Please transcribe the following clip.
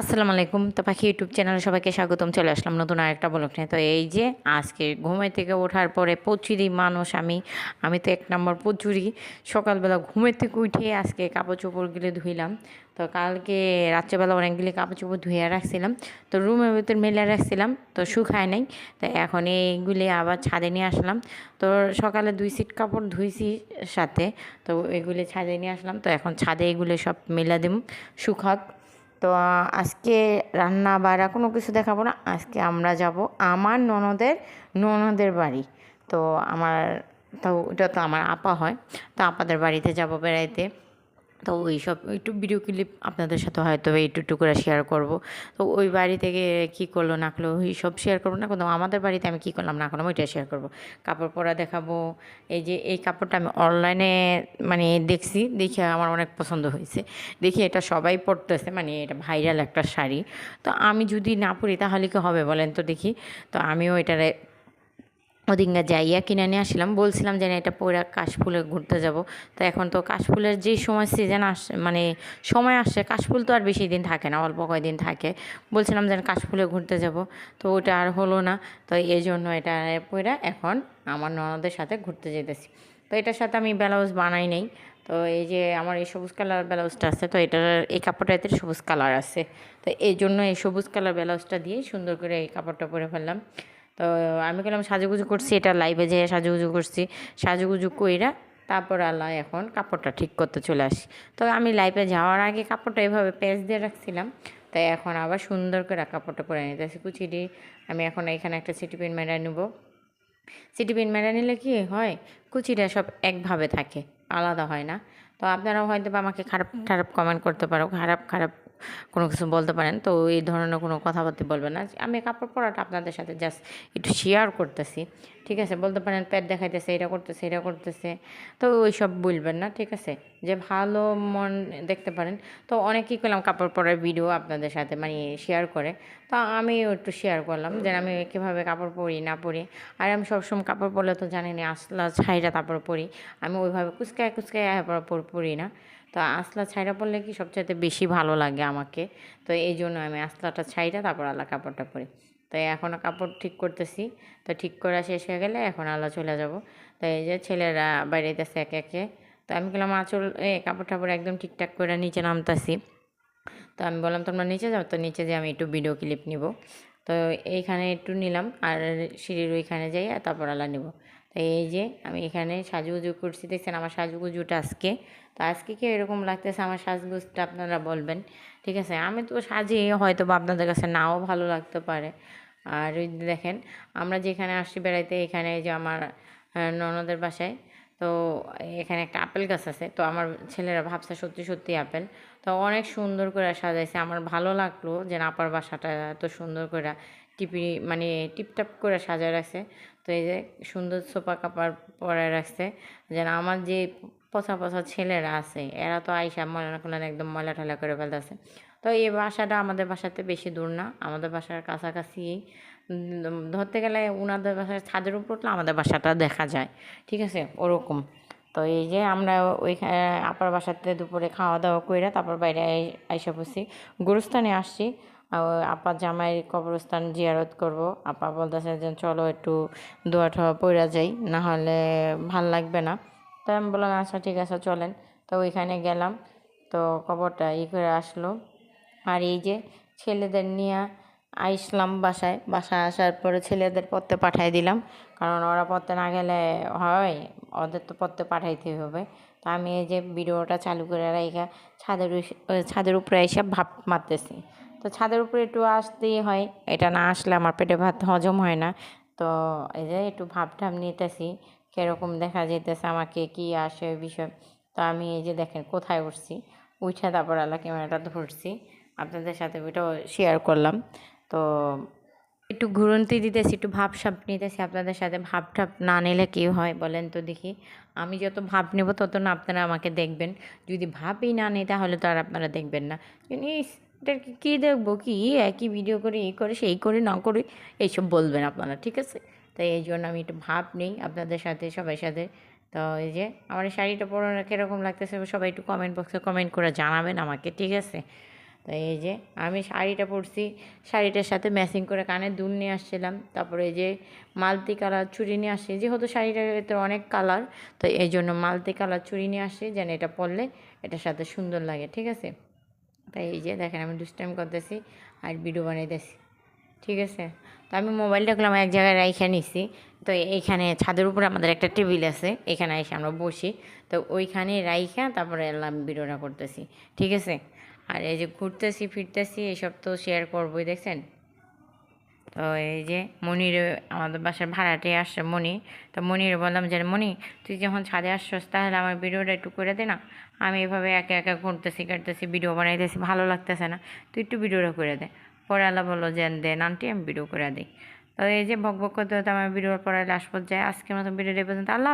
আসসালামু আলাইকুম। তো পাখি ইউটিউব চ্যানেলে সবাইকে স্বাগতম। চলে আসলাম নতুন আরেকটা ব্লগ নিয়ে। তো এই যে আজকে ঘুমের থেকে ওঠার পরে প্রচুরই মানুষ, আমি আমি তো এক নম্বর প্রচুরই। সকালবেলা ঘুমের থেকে উঠে আজকে কাপড় চোপড়গুলো ধুইলাম। তো কালকে রাত্রেবেলা অনেকগুলি কাপড় চোপড় ধুয়ে রাখছিলাম। তো রুমের ভিতর মেলে রাখছিলাম। তো শুকায় নাই। তো এখন এইগুলি আবার ছাদে নিয়ে আসলাম। তো সকালে দুই সিট কাপড় ধুইছি সাথে। তো এগুলি ছাদে নিয়ে আসলাম। তো এখন ছাদে এগুলো সব মেলা দিম। শুকাক। তো আজকে রান্না বাড়া কোনো কিছু দেখাবো না। আজকে আমরা যাব আমার ননদের ননদের বাড়ি। তো আমার, তো ওটা তো আমার আপা হয়। তো আপাদের বাড়িতে যাব বেড়াইতে। তো সব একটু ভিডিও ক্লিপ আপনাদের সাথে হয়তো একটু একটু করে শেয়ার করব। তো ওই বাড়ি থেকে কী করল, না করল, ওই সব শেয়ার করব, না কিন্তু আমাদের বাড়িতে আমি কী করলাম, না করলাম, ওইটা শেয়ার করব। কাপড় পরা দেখাবো, এই যে এই কাপড়টা আমি অনলাইনে মানে দেখছি, দেখে আমার অনেক পছন্দ হয়েছে। দেখি এটা সবাই পরতেছে মানে এটা ভাইরাল একটা শাড়ি। তো আমি যদি না পরি তাহলে কি হবে বলেন তো দেখি। তো আমিও এটারে ওদিনকে যাইয়া কিনে নিয়ে আসলাম। বলছিলাম যে এটা পরে কাশফুলে ঘুরতে যাব। তো এখন তো কাশফুলের যে সময় সিজন আসে মানে সময় আসছে কাশফুল তো আর বেশি দিন থাকে না, অল্প কয়েকদিন থাকে। বলছিলাম যে কাশফুলে ঘুরতে যাব। তো ওটা আর হলো না। তো এই জন্য এটা পরে এখন আমার ননদের সাথে ঘুরতে যেতেছি তো এটার সাথে আমি ব্লাউজ বানাই নেই। তো এই যে আমার এই সবুজ কালার ব্লাউজটা আছে, তো এটার এই কাপড়টাতে সবুজ কালার আছে। তো এই জন্য এই সবুজ কালার ব্লাউজটা দিয়ে সুন্দর করে এই কাপড়টা পরে ফেললাম। তো আমি বললাম, সাজুগুজু করছি, এটা লাইভে যেয়ে সাজুগুজু করছি। সাজুগুজু কইরা তারপর আল্লাহ এখন কাপড়টা ঠিক করতে চলে আসি। তো আমি লাইভে যাওয়ার আগে কাপড়টা এভাবে প্যাঁচ দিয়ে রাখছিলাম। তাই এখন আবার সুন্দর করে কাপড়টা পরে নিতে নিতেছি কুচিটি আমি এখন এখানে একটা সিটি পিন মেরা নেব। সিটি পিন মেরা নিলে কি হয়? কুচিটা সব একভাবে থাকে, আলাদা হয় না। তো আপনারাও হয়তো বা আমাকে খারাপ খারাপ কমেন্ট করতে পারো। খারাপ খারাপ কোনো কিছু বলতে পারেন। তো এই ধরনের কোনো কথাবার্তা বলবেন না। আমি কাপড় পরাটা আপনাদের সাথে জাস্ট একটু শেয়ার করতেছি। ঠিক আছে? বলতে পারেন, পেট দেখাইতেছে, এটা করতেছে এটা করতেছে। তো ওই সব বলবেন না, ঠিক আছে? যে ভালো মন দেখতে পারেন। তো অনেকেই করলাম কাপড় পরার ভিডিও আপনাদের সাথে মানে শেয়ার করে। তো আমিও একটু শেয়ার করলাম যে আমি কীভাবে কাপড় পরি, না পরি। আর আমি সবসময় কাপড় পরলে তো জানি না আসলা ছাইরা তারপর পরি। আমি ওইভাবে কুচকায় কুচকায় পরি না। তো আসলা ছাইরা পরলে কি সবচাইতে বেশি ভালো লাগে আমাকে? তো এই জন্য আমি আসলাটা ছাইরা তারপর আল্লাহ কাপড়টা পরি। তো এখন কাপড় ঠিক করতেছি। তো ঠিক করা শেষ হয়ে গেলে এখন আল্লাহ চলে যাব। তো এই যে ছেলেরা বাইরে বাইরেতেছে একে একে। তো আমি বললাম, আঁচল, এ কাপড় টাপড় একদম ঠিকঠাক করে নিচে নামতাছি। তো আমি বললাম, তোমরা নিচে যাও। তো নিচে যে আমি একটু ভিডিও ক্লিপ নিব। তো এইখানে একটু নিলাম, আর সিঁড়ির ওইখানে যাই আর তারপর আলা নেব। তো এই যে আমি এখানে সাজুগুজু করছি, দেখছেন আমার সাজুগুজুটা আজকে। তো আজকে কি এরকম লাগতেছে আমার সাজগুজটা আপনারা বলবেন। ঠিক আছে, আমি তো সাজিয়ে হয়তো বা আপনাদের কাছে নাও ভালো লাগতে পারে। আর ওই দেখেন, আমরা যেখানে আসছি বেড়াইতে, এখানে যে আমার ননদের বাসায়, তো এখানে একটা আপেল গাছ আছে। তো আমার ছেলেরা ভাবছে সত্যি সত্যি আপেল। তো অনেক সুন্দর করে সাজাইছে। আমার ভালো লাগল যে আপার বাসাটা এত সুন্দর করে টিপি মানে টিপটাপ করে সাজায় রাখছে। তো এই যে সুন্দর সোফা কাপড় পরে রাখছে। যেন আমার যে পচা পচা ছেলেরা আছে, এরা তো আইসা ময়লা করলে একদম ময়লা ঠেলা করে ফেলতেছে। তো এই বাসাটা আমাদের বাসাতে বেশি দূর না, আমাদের বাসার কাছাকাছি। ধরতে গেলে ওনাদের বাসার ছাদের উপর উঠলে আমাদের বাসাটা দেখা যায়, ঠিক আছে? ওরকম। তো এই যে আমরা ওইখানে আপার বাসাতে দুপুরে খাওয়া দাওয়া করে তারপর বাইরে আই- আইসা বসি গুরুস্থানে আসছি। আপার জামাই কবরস্থান জিয়ারত করব। আপা বলতেছে যে, চলো একটু দোয়া ঠোয়া পড়া যাই না হলে ভালো লাগবে না। তো আমি বললাম আচ্ছা ঠিক আছে, চলেন। তো ওইখানে গেলাম, তো কবরটা ই করে আসলো। আর এই যে ছেলেদের নিয়ে আইসলাম বাসায় বাসায় আসার পরে ছেলেদের পড়তে পাঠাই দিলাম। কারণ ওরা পড়তে না গেলে হয়, ওদের তো পড়তে পাঠাইতে হবে। তো আমি এই যে ভিডিওটা চালু করে রাখা ছাদের ছাদের উপরে এসে ভাব মারতেছি। তো ছাদের উপরে একটু আসতেই হয়। এটা না আসলে আমার পেটে ভাত হজম হয় না। তো এই যে একটু ভাব ঠাপ নিতেছি, কীরকম দেখা যেতেছে আমাকে কি আসে ওই বিষয়। তো আমি এই যে দেখেন কোথায় উঠছি উঠে তারপর আল্লাহ ক্যামেরাটা ধরছি। আপনাদের সাথে ওইটাও শেয়ার করলাম। তো একটু ঘুরন্তি দিতেছি, একটু ভাব সাপ নিতেছি আপনাদের সাথে। ভাব ঠাপ না নিলে কী হয় বলেন তো দেখি। আমি যত ভাব নেব তত না আপনারা আমাকে দেখবেন। যদি ভাবই না নেই তাহলে তো আর আপনারা দেখবেন না। ইস এটাকে কী দেখব কি? একই ভিডিও করে এই করে, সেই করে না করে, এইসব বলবেন আপনারা, ঠিক আছে? তাই এই জন্য আমি একটু ভাব নেই আপনাদের সাথে সবাই সাথে। তো এই যে আমার শাড়িটা পরানো কীরকম লাগতেছে, সবাই একটু কমেন্ট বক্সে কমেন্ট করে জানাবেন আমাকে, ঠিক আছে? তো এই যে আমি শাড়িটা পরছি, শাড়িটার সাথে ম্যাচিং করে কানের দুল নিয়ে আসছিলাম, তারপরে এই যে মালতি কালার চুড়ি নিয়ে আসছি, যেহেতু শাড়িটার ভিতরে অনেক কালার, তো এই জন্য মালতি কালার চুড়ি নিয়ে আসছি, যেন এটা পরলে এটার সাথে সুন্দর লাগে, ঠিক আছে? তাই এই যে দেখেন আমি দুষ্টাইম করতেছি আর ভিডিও বানাইতেছি। ঠিক আছে? তো আমি মোবাইলটা করলাম এক জায়গায় রাইখা নিছি। তো এইখানে ছাদের উপরে আমাদের একটা টেবিল আছে, এখানে এসে আমরা বসি। তো ওইখানে রাইখা তারপরে এলাম ভিডিওটা করতেছি। ঠিক আছে? আর এই যে ঘুরতেছি, ফিরতেছি এসব তো শেয়ার করবোই, দেখছেন? তো এই যে মনির, আমাদের বাসার ভাড়াটে আসছে মনি। তো মনির বললাম যে, মনি, তুই যখন ছাদে আসছস তাহলে আমার ভিডিওটা একটু করে দে না। আমি এভাবে একে একা ঘুরতেছি, কাটতেছি, ভিডিও বানাইতেছি, ভালো লাগতেছে না। তুই একটু ভিডিওটা করে দে। পরে আল্লাহ বলল, যে দে আন্টি, আমি ভিডিও করে দিই। তো এই যে বক বক করতে আমার ভিডিওর পরে লাস্ট পর্যায়ে আজকের মতো ভিডিওটা পর্যন্ত। আল্লাহ